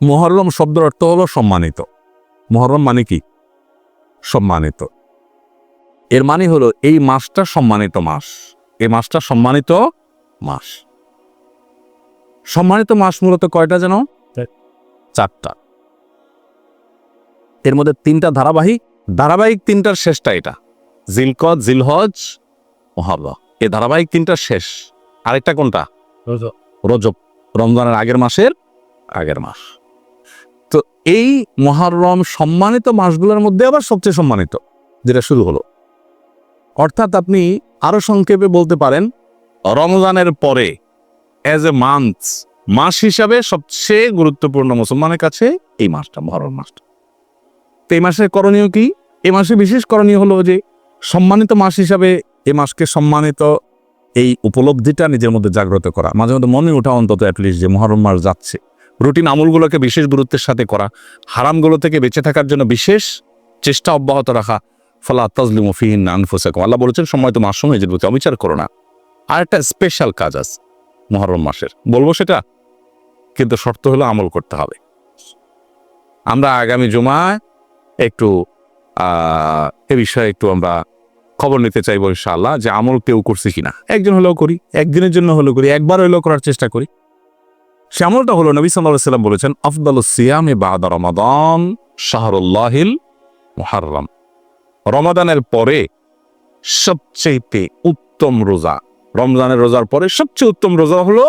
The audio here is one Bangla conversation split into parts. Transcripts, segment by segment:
মহরম শব্দের অর্থ হলো সম্মানিত। মহরম মানে কি? সম্মানিত। এর মানে হলো এই মাসটা সম্মানিত মাস। এই মাসটা সম্মানিত মাস। সম্মানিত মাস মূলত কয়টা যেন চারটা। এর মধ্যে তিনটা ধারাবাহিক ধারাবাহিক তিনটার শেষটা এটা। জিলকদ জিলহজ মহাব্বা এই ধারাবাহিক তিনটার শেষ। আরেকটা কোনটা? রজব। রমজানের আগের মাসের আগের মাস। এই মহারম সম্মানিত মাসগুলোর মধ্যে আবার সবচেয়ে সম্মানিত, যেটা শুরু হলো। অর্থাৎ আপনি আরও সংক্ষেপে বলতে পারেন, রমজানের পরে অ্যাজ এ মান্থ মাস হিসাবে সবচেয়ে গুরুত্বপূর্ণ মুসলমানের কাছে এই মাসটা, মহরম মাসটা। তো এই মাসের করণীয় কি? এই মাসে বিশেষ করণীয় হলো যে সম্মানিত মাস হিসাবে এ মাসকে সম্মানিত এই উপলব্ধিটা নিজের মধ্যে জাগ্রত করা। মাঝে মধ্যে মনে ওঠা অন্তত অ্যাটলিস্ট যে মহরম মাস যাচ্ছে। রুটিন আমলগুলোকে বিশেষ গুরুত্বের সাথে করা, হারামগুলো থেকে বেঁচে থাকার জন্য বিশেষ চেষ্টা অব্যাহত রাখা, ফলা তাজলিম ফিহিন আনফুসাকুম। আল্লাহ বলেছেন সময় তো মাস সময় প্রতি অবিচার করো না। আর একটা স্পেশাল কাজ আছে মহরম মাসের। বলব সেটা, কিন্তু শর্ত হলো আমল করতে হবে। আমরা আগামী জুমায় একটু এ বিষয়ে একটু আমরা খবর নিতে চাইব ইনশাআল্লাহ যে আমল কেউ করছে কিনা। একজন হলেও করি, একদিনের জন্য হলেও করি, একবার হলেও করার চেষ্টা করি। সে আমলটা হলো নবী সাল্লাহ সাল্লাম বলেছেন, আফদাল সিয়ামে বাদা রমাদান শাহরুল্লাহিল মুহাররম। রমাদানের পরে সবচেয়ে উত্তম রোজা, রমজানের রোজার পরে সবচেয়ে উত্তম রোজা হলো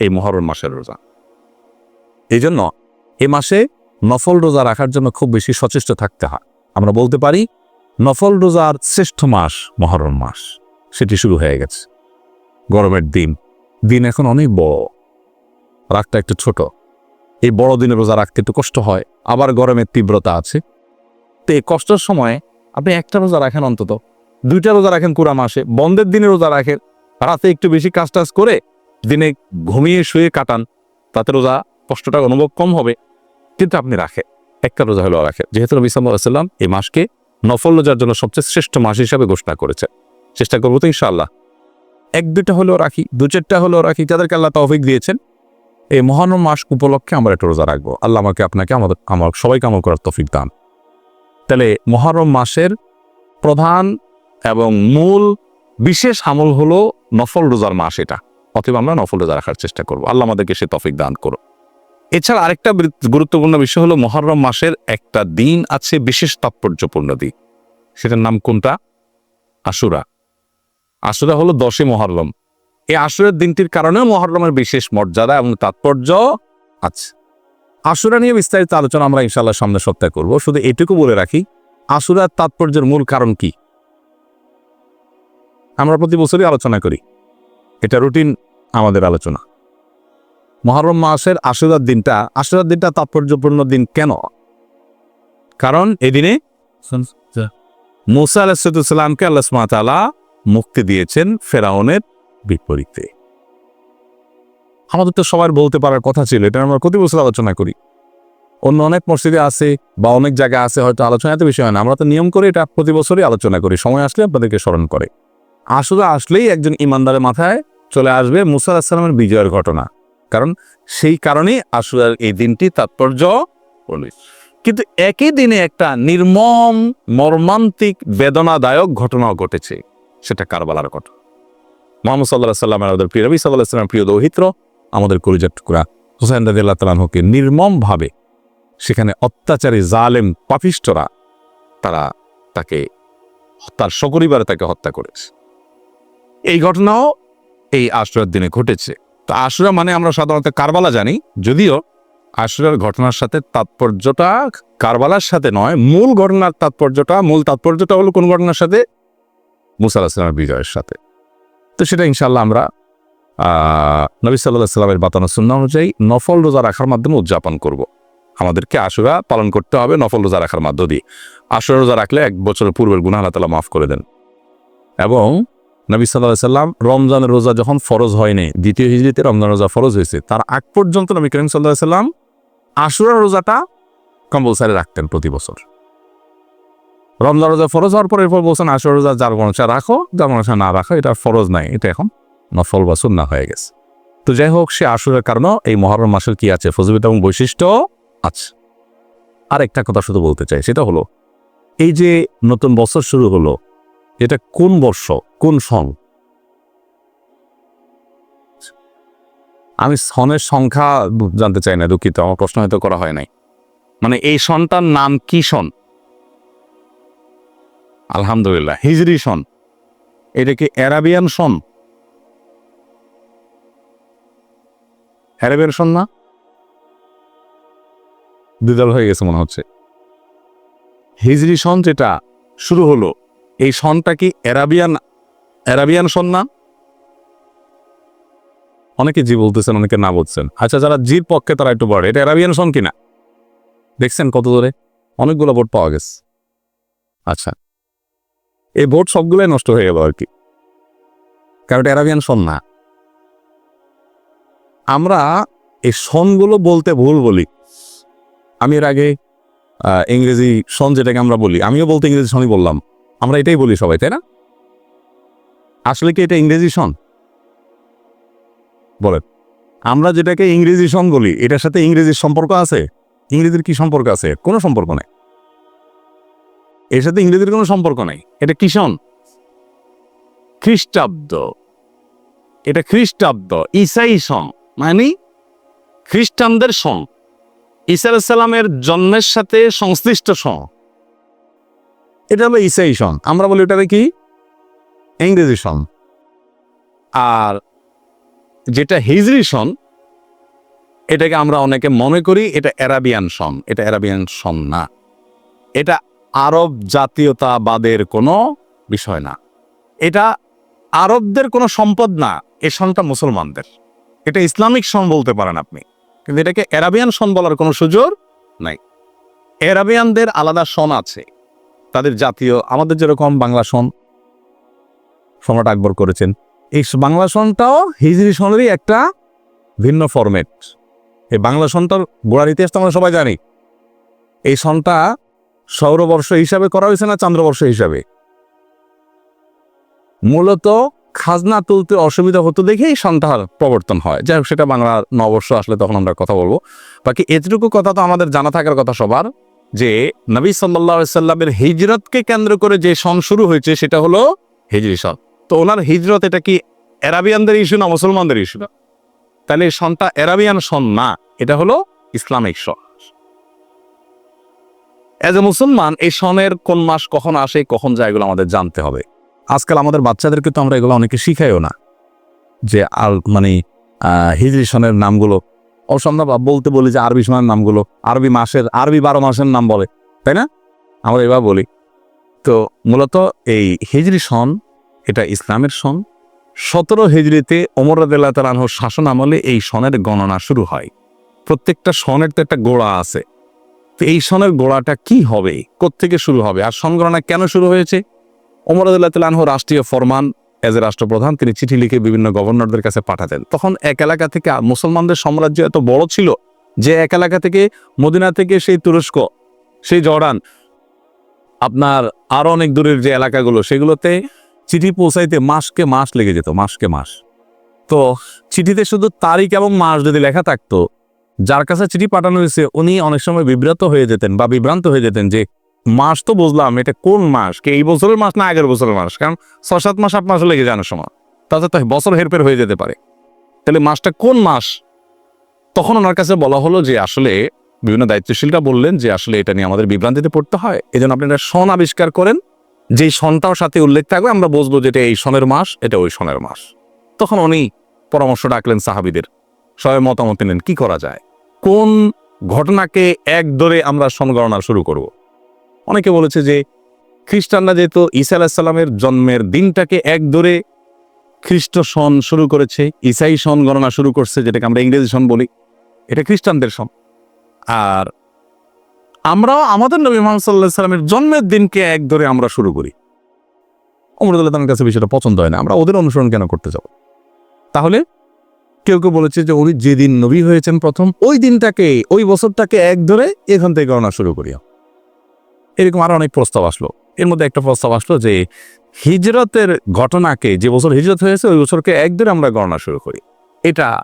এই মহরম মাসের রোজা। এই জন্য এই মাসে নফল রোজা রাখার জন্য খুব বেশি সচেষ্ট থাকতে হয়। আমরা বলতে পারি, নফল রোজার শ্রেষ্ঠ মাস মহরম মাস। সেটি শুরু হয়ে গেছে। গরমের দিন দিন এখন অনেক বড়। রাতটা একটু ছোট। এই বড় দিনে রোজা রাখতে একটু কষ্ট হয়, আবার গরমের তীব্রতা আছে। তো এই কষ্টের সময় আপনি একটা রোজা রাখেন অন্তত। দুইটা রোজা রাখেন পুরা মাসে, বন্ধের দিনে রোজা রাখেন, রাতে একটু বেশি কাজ টাজ করে দিনে ঘুমিয়ে শুয়ে কাটান, তাতে রোজা কষ্টটা অনুভব কম হবে। কিন্তু আপনি রাখেন, একটা রোজা হলেও রাখেন। যেহেতু নবী এই মাসকে নফল রোজার জন্য সবচেয়ে শ্রেষ্ঠ মাস হিসাবে ঘোষণা করেছে চেষ্টা করব তো ইনশাআল্লাহ। এক দুইটা হলেও রাখি, দু চারটা হলেও রাখি, যাদেরকে আল্লাহ তৌফিক দিয়েছেন এই মহান মাস উপলক্ষে আমরা একটা রোজা রাখব। আল্লাহ আমাকে আপনাকে আমাদের, আমার সবাইকে আমল করার তফিক দান। তাহলে মহরম মাসের প্রধান এবং মূল বিশেষ আমল হলো নফল রোজার মাস এটা। অথবা আমরা নফল রোজা রাখার চেষ্টা করব। আল্লাহ আমাদেরকে সে তফিক দান করো এছাড়া আরেকটা গুরুত্বপূর্ণ বিষয় হলো মহরম মাসের একটা দিন আছে বিশেষ তাৎপর্যপূর্ণ দিন। সেটার নাম কোনটা? আশুরা। আশুরা হলো দশে মহরম। এই আশুরের দিনটির কারণেও মহরমের বিশেষ মর্যাদা এবং তাৎপর্য আছে। আশুরা নিয়ে বিস্তারিত আলোচনা আমরা ইনশাল্লাহ সামনে সপ্তাহে করব। শুধু এটুকু বলে রাখি আশুরার তাৎপর্যের মূল কারণ কি? আমরা প্রতি বছরই আলোচনা করি। এটা রুটিন আমাদের আলোচনা। মহরম মাসের আশুরার দিনটা আশুরার দিনটা তাৎপর্যপূর্ণ দিন কেন? কারণ এদিনে মুসা আলাহিসামকে আল্লাহ সুবহানাহু মুক্তি দিয়েছেন ফেরাউনের বিপরীতে। আমাদের তো সবার বলতে পারার কথা ছিল এটা আমরা প্রতি বছর আলোচনা করি। অন্য অনেক মসজিদে আছে বা অনেক জায়গায় আছে, হয়তো আলোচনা এত বেশি হয় না। আমরা তো নিয়ম করে এটা প্রতি বছরই আলোচনা করি, সময় আসলে আপনাদেরকে স্মরণ করে। আসলে আসলেই একজন ইমানদারের মাথায় চলে আসবে মুসা আলাহিসামের বিজয়ের ঘটনা। কারণ সেই কারণেই আসুরার এই দিনটি তাৎপর্য কিন্তু একই দিনে একটা নির্মম মর্মান্তিক, বেদনাদায়ক ঘটনাও ঘটেছে, সেটা কারবালার ঘটনা। মোহাম্মদ সাল্লাহ সাল্লাম আমাদের প্রিয় রবি সাল্লাহ সাল্লাম প্রিয় দৌহিত্র, আমাদের কলিজার টুকরা। হুসাইন রাদিল্লাহ তালাহকে নির্মমভাবে সেখানে অত্যাচারী জালেম পাপিষ্টরা তারা তাকে তার সপরিবারে তাকে হত্যা করেছে। এই ঘটনাও এই আশুরার দিনে ঘটেছে। তো আশুরা মানে আমরা সাধারণত কারবালা জানি, যদিও আশুরার ঘটনার সাথে তাৎপর্যটা কারবালার সাথে নয়, মূল ঘটনার তাৎপর্যটা, মূল তাৎপর্যটা হলো কোন ঘটনার সাথে? মুসা আলাহিসামের বিজয়ের সাথে। তো সেটা ইনশাল্লাহ আমরা নবী সাল্লাহ সাল্লামের বাতানো সুন্না অনুযায়ী নফল রোজা রাখার মাধ্যমে উদযাপন করব। আমাদেরকে আশুরা পালন করতে হবে, নফল রোজা রাখার মাধ্য দিয়ে। আশুরা রোজা রাখলে এক বছরের পূর্বের গুণা আল্লাহ তালা মাফ করে দেন। এবং নবী সাল্লাহ সাল্লাম রমজানের রোজা যখন ফরজ হয়নি দ্বিতীয় হিজড়িতে রমজান রোজা ফরজ হয়েছে, তার আগ পর্যন্ত নবী করিম সাল্লাহ সাল্লাম আশুরা রোজাটা কম্পালসারি রাখতেন প্রতি বছর। রমজান রোজা ফরজ হওয়ার পর এরপর বলছেন আশুরা রোজা যার মনসা রাখো, যার মনসা না রাখো, এটা ফরজ নাই, এটা এখন নফল বা সুন্না হয়ে গেছে। তো যাই হোক, সে আসরের কারণে এই মহরম মাসের কি আছে? ফজিলত এবং বৈশিষ্ট্য আছে। আর একটা কথা শুধু বলতে চাই, সেটা হলো, এই যে নতুন বছর শুরু হলো, এটা কোন বর্ষ, কোন সন? আমি সনের সংখ্যা জানতে চাই না, দুঃখিত, আমার প্রশ্ন হয়তো করা হয় নাই। মানে এই সনটার নাম কি সন? আলহামদুলিল্লাহ। হিজরি সন। এটা কি অ্যারাবিয়ান সন? অ্যারাবিয়ান সন না? দুদল হয়ে গেছে মনে হচ্ছে। হিজরি সন যেটা শুরু হলো, এই সনটা কি অ্যারাবিয়ান অ্যারাবিয়ান সন না? অনেকে জি বলতেছেন, অনেকে না বলছেন আচ্ছা যারা জির পক্ষে তারা একটু বড় এটা অ্যারাবিয়ান সন কিনা? দেখছেন কত দূরে অনেকগুলো ভোট পাওয়া গেছে। আচ্ছা। এই ভোট সবগুলোই নষ্ট হয়ে গেল আর কি। কারণ অ্যারাবিয়ান সন না। আমরা এই সনগুলো বলতে ভুল বলি। আমি এর আগে ইংরেজি সন যেটাকে আমরা বলি, আমিও বলতে ইংরেজি সনই বললাম। আমরা এটাই বলি সবাই, তাই না? আসলে কি এটা ইংরেজি সন? বলেন। আমরা যেটাকে ইংরেজি সন বলি, এটার সাথে ইংরেজির সম্পর্ক আছে? ইংরেজির কি সম্পর্ক আছে? কোনো সম্পর্ক নেই। এর সাথে ইংরেজির কোনো সম্পর্ক নাই। এটা কি সন খ্রিস্টাব্দ। এটা খ্রিস্টাব্দ। ইসাই সং। মানে খ্রিস্টানদের সং। ঈসা আলাইসাল্লামের জন্মের সাথে সংশ্লিষ্ট সন এটা হলো ইসাই সং। আমরা বলি ওটাকে কি? ইংরেজি সং। আর যেটা হিজরি সন এটাকে আমরা অনেকে মনে করি এটা অ্যারাবিয়ান সং। এটা অ্যারাবিয়ান সন না। এটা আরব জাতীয়তাবাদের কোনো বিষয় না। এটা আরবদের কোনো সম্পদ না, এ সনটা মুসলমানদের। এটা ইসলামিক সন বলতে পারেন আপনি, কিন্তু এটাকে অ্যারাবিয়ান সন বলার কোনো সুযোগ নাই। অ্যারাবিয়ানদের আলাদা সন আছে, তাদের জাতীয়, আমাদের যেরকম বাংলা সন সম্রাট আকবর করেছেন। এই বাংলা সনটাও হিজরি সনেরই একটা ভিন্ন ফরম্যাট এই বাংলা সনটার গোড়ার ইতিহাস তো আমরা সবাই জানি। এই সনটা সৌরবর্ষ হিসাবে করা হয়েছে না চান্দ্রবর্ষ হিসাবে? মূলত খাজনা তুলতে অসুবিধা হতো দেখে এই সন্তার প্রবর্তন হয়। যাই হোক, সেটা বাংলা নববর্ষ আসলে তখন আমরা কথা বলব। বাকি এতটুকু কথা তো আমাদের জানা থাকার কথা সবার, যে নবী সাল্লাহ সাল্লামের হিজরতকে কেন্দ্র করে যে সন শুরু হয়েছে সেটা হলো হিজরি সন। তো ওনার হিজরত এটা কি অ্যারাবিয়ানদের ইস্যু না মুসলমানদের ইস্যু? না তাহলে এই সনটা অ্যারাবিয়ান সন না, এটা হলো ইসলামিক সন। এজ এ মুসলমান, এই সনের কোন মাস কখন আসে, কখন যায়, এগুলো আমাদের জানতে হবে। আজকাল আমাদের বাচ্চাদেরকে তো আমরা এগুলো অনেকে শিখাইও না। যে আর মানে হিজরি সনের নামগুলো। অবশ্য আমরা বা- বলতে বলি যে আরবি সনের নামগুলো। আরবি মাসের, আরবি বারো মাসের নাম বলে, তাই না? আমরা এবার বলি। তো মূলত এই হিজরি সন এটা ইসলামের সন সতেরো হিজড়িতে ওমর তালাহর শাসন আমলে এই সনের গণনা শুরু হয়। প্রত্যেকটা সনের তো একটা গোড়া আছে। তো এই সনের গোড়াটা কি হবে? কোত্থেকে শুরু হবে? আর সন গণনা কেন শুরু হয়েছে? ওমর রাদিল্লাহ তালাহ রাষ্ট্রীয় ফরমান এজ এ রাষ্ট্রপ্রধান, তিনি চিঠি লিখে বিভিন্ন গভর্নরদের কাছে পাঠাতেন। তখন এক এলাকা থেকে মুসলমানদের সাম্রাজ্য এত বড় ছিল যে এক এলাকা থেকে মদিনা থেকে সেই তুরস্ক, সেই জর্ডান, আপনার আরও অনেক দূরের যে এলাকাগুলো, সেগুলোতে চিঠি পৌঁছাইতে মাসকে মাস লেগে যেত, মাসকে মাস। তো চিঠিতে শুধু তারিখ এবং মাস যদি লেখা থাকতো যার কাছে চিঠি পাঠানো হয়েছে, উনি অনেক সময় বিব্রত হয়ে যেতেন বা বিভ্রান্ত হয়ে যেতেন যে, মাস তো বুঝলাম, এটা কোন মাস? কি এই বছরের মাস না আগের বছরের মাস? কারণ ছ সাত মাস, আট মাস লেগে যায় সময়। তাতে তো বছর হেরফের হয়ে যেতে পারে। তাহলে মাসটা কোন মাস? তখন ওনার কাছে বলা হলো যে, আসলে বিভিন্ন দায়িত্বশীলরা বললেন যে, আসলে এটা নিয়ে আমাদের বিভ্রান্তিতে পড়তে হয়। এই জন্য আপনি একটা সন আবিষ্কার করেন। যেই সনটাও সাথে উল্লেখ থাকবে, আমরা বুঝব যে এটা এই সনের মাস, এটা ওই সনের মাস। তখন উনি পরামর্শ ডাকলেন সাহাবিদের। সবাই মতামত নিলেন, কি করা যায়? কোন ঘটনাকে এক ধরে আমরা সন গণনা শুরু করব? অনেকে বলেছে যে খ্রিস্টানরা যেহেতু ঈসা আলাহিসাল্লামের জন্মের দিনটাকে এক ধরে খ্রিস্ট সন শুরু করেছে ইসাই সন গণনা শুরু করছে, যেটাকে আমরা ইংরেজি সন বলি, এটা খ্রিস্টানদের সন। আর আমরাও আমাদের নবী মোহাম্মদ সাল্লাহ সাল্লামের জন্মের দিনকে এক ধরে আমরা শুরু করি। অমরুদুল্লাহ তাদের কাছে বিষয়টা পছন্দ হয় না, আমরা ওদের অনুসরণ কেন করতে যাব? তাহলে কেউ কেউ বলেছে যে উনি যেদিন নবী হয়েছেন প্রথম, ওই দিনটাকে, ওই বছরটাকে এক ধরে এখান থেকে গণনা শুরু করি এরকম আরও অনেক প্রস্তাব আসলো। এর মধ্যে একটা প্রস্তাব আসলো যে হিজরতের ঘটনাকে, যে বছর হিজরত হয়েছে, ওই বছরকে এক ধরে আমরা গণনা শুরু করি। এটা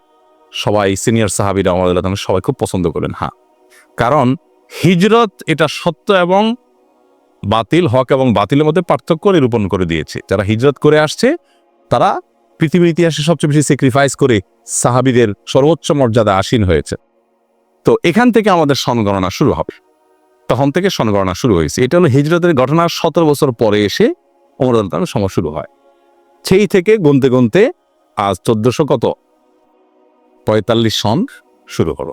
সবাই, সিনিয়র সাহাবিরা, আমাদের সবাই খুব পছন্দ করেন হ্যাঁ। কারণ হিজরত এটা সত্য এবং বাতিল, হক এবং বাতিলের মধ্যে পার্থক্য নিরূপণ করে দিয়েছে। যারা হিজরত করে আসছে, তারা পৃথিবীর ইতিহাসে সবচেয়ে বেশি স্যাক্রিফাইস করে সাহাবিদের সর্বোচ্চ মর্যাদা আসীন হয়েছে। তো এখান থেকে আমাদের সনগণনা শুরু হবে। তখন থেকে সনগণনা শুরু হয়েছে। এটা হলো হিজরতের ঘটনার সতেরো বছর পরে এসে অমরদানের সময় শুরু হয়। সেই থেকে গুনতে গুনতে আজ চোদ্দশো কত? পঁয়তাল্লিশ সন শুরু হলো।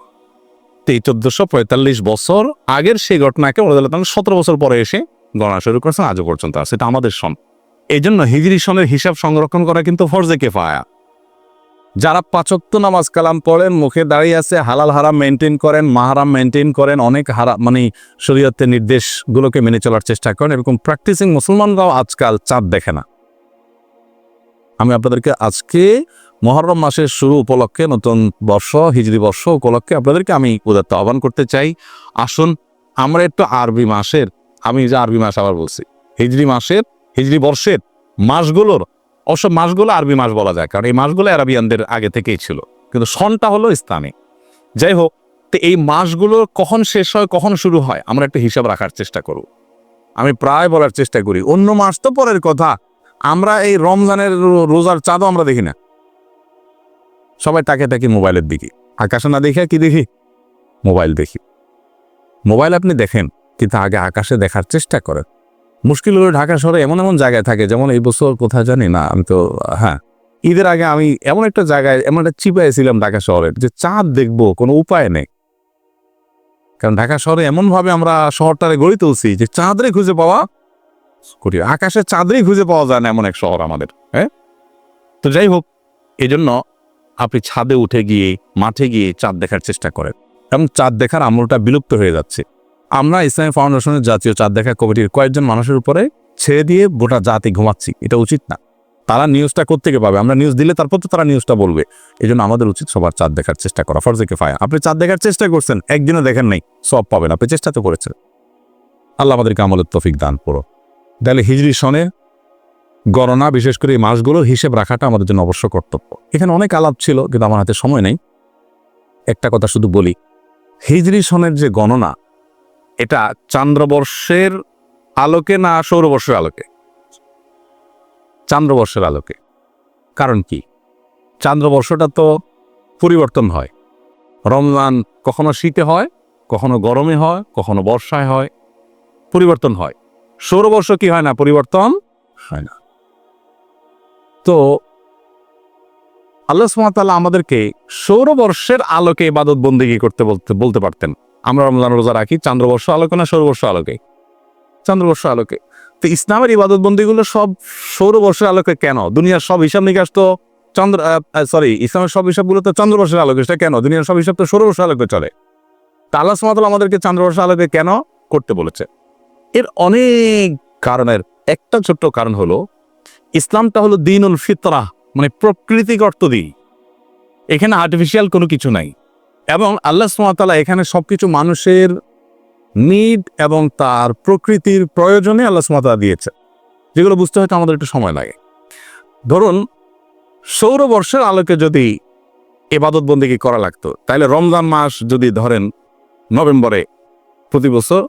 তো এই চোদ্দশো পঁয়তাল্লিশ বছর আগের সেই ঘটনাকে অমরদান সতেরো বছর পরে এসে গণনা শুরু করেছেন। আজও পর্যন্ত আছে। এটা আমাদের সন। এই জন্য হিজরি সনের হিসাব সংরক্ষণ করা কিন্তু ফরজে কেফায়া। যারা পাচক্ত নামাজ কালাম পড়েন, মুখে দাঁড়িয়ে আছে, হালাল হারাম মেনটেন করেন, মাহারাম মেনটেন করেন, অনেক হারা মানে শরীয়তের নির্দেশগুলোকে মেনে চলার চেষ্টা করেন এরকম প্র্যাকটিসিং মুসলমানরাও আজকাল চাঁদ দেখে না। আমি আপনাদেরকে আজকে মহরম মাসের শুরু উপলক্ষে, নতুন বর্ষ হিজড়ি বর্ষ উপলক্ষে আপনাদেরকে আমি উদাত্ত আহ্বান করতে চাই। আসুন, আমরা একটু আরবি মাসের, আমি যে আরবি মাস আবার বলছি হিজড়ি মাসের হিজরি বর্ষের মাসগুলোর, অবশ্য মাসগুলো আরবি মাস বলা যায়, কারণ এই মাসগুলো আরবিয়ানদের আগে থেকেই ছিল। কিন্তু সনটা হলো ইসলামী যাই হোক, তো এই মাসগুলো কখন শেষ হয়, কখন শুরু হয়, আমরা একটা হিসাব রাখার চেষ্টা করব। আমি প্রায় বলার চেষ্টা করি, অন্য মাস তো পরের কথা। আমরা এই রমজানের রোজার চাঁদও আমরা দেখি না। সবাই তাকে তাকে মোবাইলের দিকে। আকাশে না দেখে কি দেখি? মোবাইল দেখি। মোবাইল আপনি দেখেন, কিন্তু আগে আকাশে দেখার চেষ্টা করেন। মুশকিল হলো ঢাকা শহরে এমন এমন জায়গায় থাকে, যেমন এই বছর কোথায় জানি না, আমি তো হ্যাঁ। ঈদের আগে আমি এমন একটা জায়গায়, এমন একটা চিপায় ছিলাম ঢাকা শহরের যে চাঁদ দেখব, কোনো উপায় নেই। কারণ ঢাকা শহরে এমন ভাবে আমরা শহরটারে গড়ে তুলছি, যে চাঁদরে খুঁজে পাওয়া করি আকাশে চাঁদরেই খুঁজে পাওয়া যায় না এমন এক শহর আমাদের হ্যাঁ? তো যাই হোক এই জন্য আপনি ছাদে উঠে গিয়ে, মাঠে গিয়ে চাঁদ দেখার চেষ্টা করেন। এবং চাঁদ দেখার আমলটা বিলুপ্ত হয়ে যাচ্ছে। আমরা ইসলামী ফাউন্ডেশনের জাতীয় চাঁদ দেখা কমিটির কয়েকজন মানুষের উপরে ছেড়ে দিয়ে গোটা জাতি ঘুমাচ্ছি, এটা উচিত না। তারা নিউজটা কোথেকে পাবে? আমরা নিউজ দিলে তারপর তো তারা নিউজটা বলবে। এই জন্য আমাদের উচিত সবার চাঁদ দেখার চেষ্টা করা। ফরজেকে ফায়া আপনি চাঁদ দেখার চেষ্টা করছেন, একদিনও দেখেন নাই, সব পাবেন। আপনি চেষ্টা তো করেছেন। আল্লাহ আমাদেরকে আমলের তফিক দান করো। তাহলে হিজরি সনে গণনা, বিশেষ করে এই মাসগুলোর হিসেব রাখাটা আমাদের জন্য অবশ্য কর্তব্য। এখানে অনেক আলাপ ছিল, কিন্তু আমার হাতে সময় নেই। একটা কথা শুধু বলি। হিজরি সনের যে গণনা এটা চান্দ্রবর্ষের আলোকে না সৌরবর্ষের আলোকে? চান্দ্রবর্ষের আলোকে। কারণ কি? চান্দ্রবর্ষটা তো পরিবর্তন হয়। রমজান কখনো শীতে হয়, কখনো গরমে হয়, কখনো বর্ষায় হয়, পরিবর্তন হয়। সৌরবর্ষ কি হয় না? পরিবর্তন হয় না। তো আল্লাহ সুমাতাল্লাহ আমাদেরকে সৌরবর্ষের আলোকে ইবাদত বন্দিগি করতে বলতে বলতে পারতেন? আমরা রমজান রোজা রাখি, চান্দ্রবর্ষ আলোকে না সৌরবর্ষ আলোকে? চান্দ্রবর্ষ আলোকে। তো ইসলামের ইবাদত বন্দিগুলো সব সৌরবর্ষের আলোকে কেন? দুনিয়ার সব হিসাব নিকাশ তো চন্দ্র সরি ইসলামের সব হিসাবগুলো তো চন্দ্রবর্ষের আলোকে, সেটা কেন? দুনিয়ার সব হিসাব তো সৌরবর্ষ আলোকে চলে। তা আল্লাহ আমাদেরকে চান্দ্রবর্ষ আলোকে কেন করতে বলেছে? এর অনেক কারণের, একটা ছোট্ট কারণ হলো, ইসলামটা হলো দিনুল ফিতরা মানে প্রকৃতিক অর্থ দিই এখানে আর্টিফিশিয়াল কোনো কিছু নাই। এবং আল্লাহ সুমাতালা এখানে সবকিছু মানুষের নিড এবং তার প্রকৃতির প্রয়োজনে আল্লাহ সুমাতালা দিয়েছে। যেগুলো বুঝতে হয়তো আমাদের একটু সময় লাগে। ধরুন সৌরবর্ষের আলোকে যদি এবাদত বন্দিকে করা লাগতো, তাহলে রমজান মাস যদি ধরেন নভেম্বরে প্রতি বছর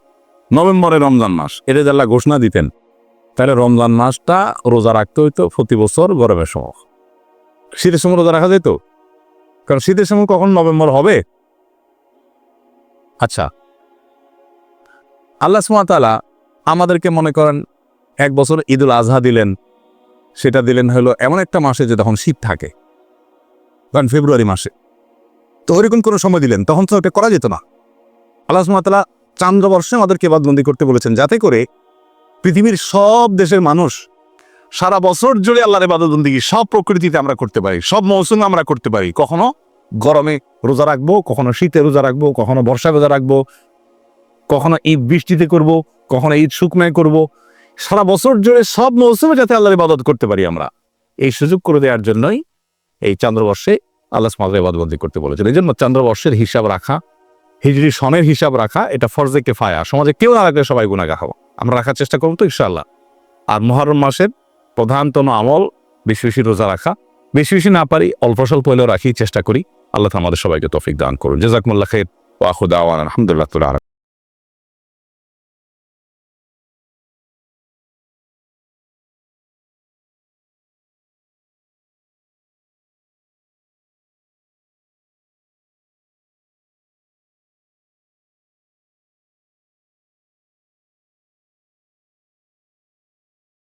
নভেম্বরে রমজান মাস, এটা আল্লাহ ঘোষণা দিতেন, তাহলে রমজান মাসটা রোজা রাখতে হইতো প্রতি বছর গরমের সময়। শীতের সময় রোজা রাখা যেত? কারণ শীতের সময় কখন নভেম্বর হবে? আচ্ছা। আল্লাহ সুমাতালা আমাদেরকে মনে করেন, এক বছর ঈদুল আজহা দিলেন। সেটা দিলেন হলো এমন একটা মাসে যে তখন শীত থাকে। কারণ ফেব্রুয়ারি মাসে। তো ওইরকম কোনো সময় দিলেন, তখন তো ওটা করা যেত না। আল্লাহ সুমাতালা চান্দ্রবর্ষে আমাদেরকে বাদবন্দি করতে বলেছেন, যাতে করে পৃথিবীর সব দেশের মানুষ সারা বছর জুড়ে আল্লাহর ইবাদতবন্দিগি সব প্রকৃতিতে আমরা করতে পারি, সব মৌসুমে আমরা করতে পারি। কখনো গরমে রোজা রাখব, কখনো শীতে রোজা রাখব, কখনো বর্ষায় রোজা রাখব, কখনো ঈদ বৃষ্টিতে করব, কখনো ঈদ শুকনায় করব। সারা বছর জুড়ে সব মৌসুমে যাতে আল্লাহর ইবাদত করতে পারি আমরা। এই সুযোগ করে দেওয়ার জন্যই এই চন্দ্রবর্ষে আল্লাহ সমাজের ইবাদতবন্দি করতে বলেছেন। এই জন্য চন্দ্রবর্ষের হিসাব রাখা, হিজরি সনের হিসাব রাখা, এটা ফরজে কেফায়া। সমাজে কেউ না রাখলে সবাই গুণাগা হব। আমরা রাখার চেষ্টা করব তো ইনশাআল্লাহ। আর মহরম মাসের প্রধানতম আমল, বেশি বেশি রোজা রাখা। বেশি বেশি না পারি, অল্প স্বল্প হলেও রাখি, চেষ্টা করি। আল্লাহ আমাদের সবাইকে তফিক দান করুন। জেজাকমুল্লা খাইর। ওয়া আখুদু দাওয়ানা। আলহামদুলিল্লাহ